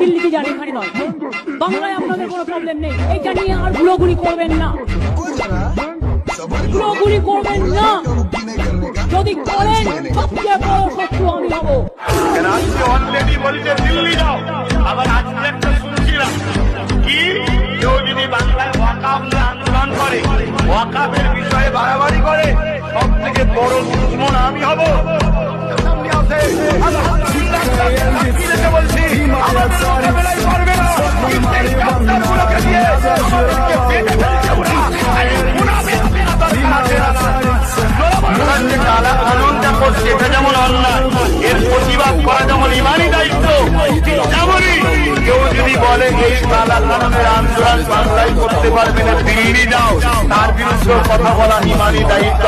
দিল্লিতে যান, এখানে নয়। বাংলায় আপনাদের কোনো প্রবলেম নেই। এটা নিয়ে আর গুলোগুলি করবেন না। গুলোগুলি করবেন না। যদি করেন, সবচেয়ে বড় শত্রু আমি হব। আবার আজকে একটা বাংলায় ওয়াকাফ আন্দোলন করে, ওয়াকাফের বিষয়ে বাড়াবাড়ি করে সব থেকে বড় দুশ্মন আমি হব। অন্যায় এর প্রতিবাদ করা যেমন ইমানই দায়িত্ব কেউ যদি বলে এই কালা কানুনের আন্দোলন বাংলায় করতে পারবে না দিল্লি যাও তার বিরুদ্ধে কথা বলা ইমানই দায়িত্ব।